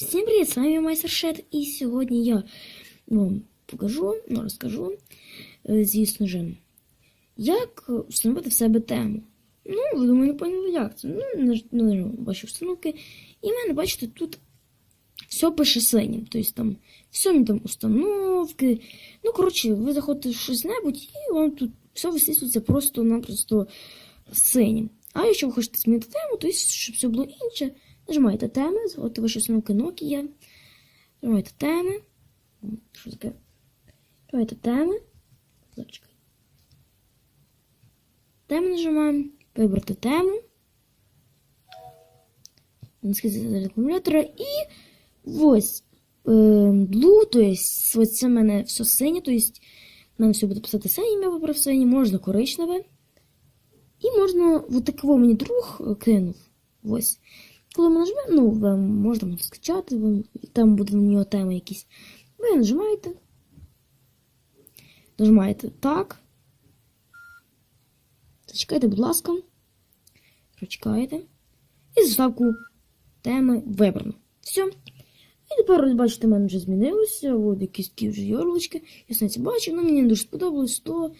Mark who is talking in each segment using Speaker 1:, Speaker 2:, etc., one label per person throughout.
Speaker 1: Всім привіт, з вами Майстер Шет, і сьогодні я вам покажу, ну розкажу, е, звісно ж, як встановити в себе тему. Ну, ви думаю, поняли, як це. Ну, наж- нажму ваші встановки. І в мене, бачите, тут все пише синім. Тобто там все там установки. Ну, коротше, ви заходите в щось небудь, і вам тут все висвітлюється просто-напросто синім. А якщо ви хочете змінити тему, то щоб все було інше, нажимаєте теми, в ваші установки Nokia, нажимаєте теми. Що таке? Нажимаєте теми. Зачекай. Тему нажимаємо, вибрати тему. Наскільки акумулятора і ось blue, то есть це в мене все синє, то есть в мене все буде писати синім, я вибрав синє, можна коричневе. І можна, от такого мені друг е, кинув. Ось. Коли ми нажмемо, ну, вам можна буде скачати, там буде в нього тема якісь. Ви нажимаєте. Нажимаєте так. Зачекайте, будь ласка. Прочекаєте. І заставку теми вибрано. Все. І тепер, ось, бачите, в мене вже змінилося. От якісь такі вже йорлочки. Я це бачив, ну мені не дуже сподобалось, то.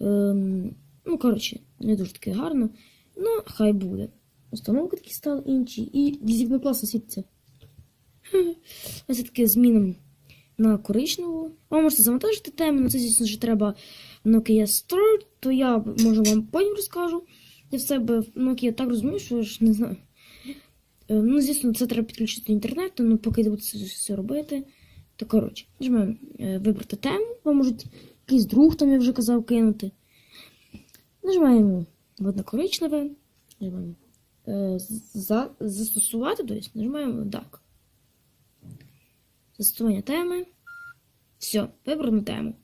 Speaker 1: Ем, ну, коротше, не дуже таке гарно. Ну, хай буде. Установки такі стали інші. І візівно класно світиться. Ось таке змінимо на коричневу. Ви можете завантажити тему, але це, звісно ж, треба Nokia Store, то я може вам потім розкажу. Я в себе Nokia так розумію, що я ж не знаю. Е, Ну, звісно, це треба підключити до інтернету, ну поки буду це все робити. То коротше, нажмемо е, вибрати тему, вам можуть якийсь друг там я вже казав кинути. Нажимаємо водно коричневе, нажимаємо за, застосувати, тобто нажимаємо так. Застосування теми. Все, вибрано тему.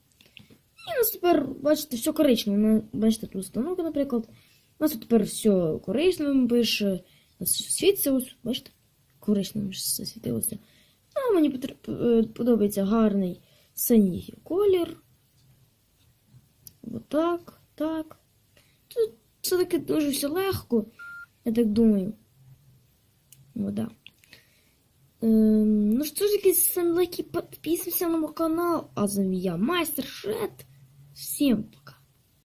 Speaker 1: І у нас тепер, бачите, все коричневе. Бачите, тут установка, наприклад. У нас тепер все коричневим пише. Світиться, ось, бачите, коричневим світилося. А мені е, подобається гарний синій колір. Отак, так. Тут все-таки дуже все легко, я так думаю. Вода. Ем, ну що ж, якийсь лайки, підписуйся на мой канал. А з вами я, Майстер Шет. Всім пока.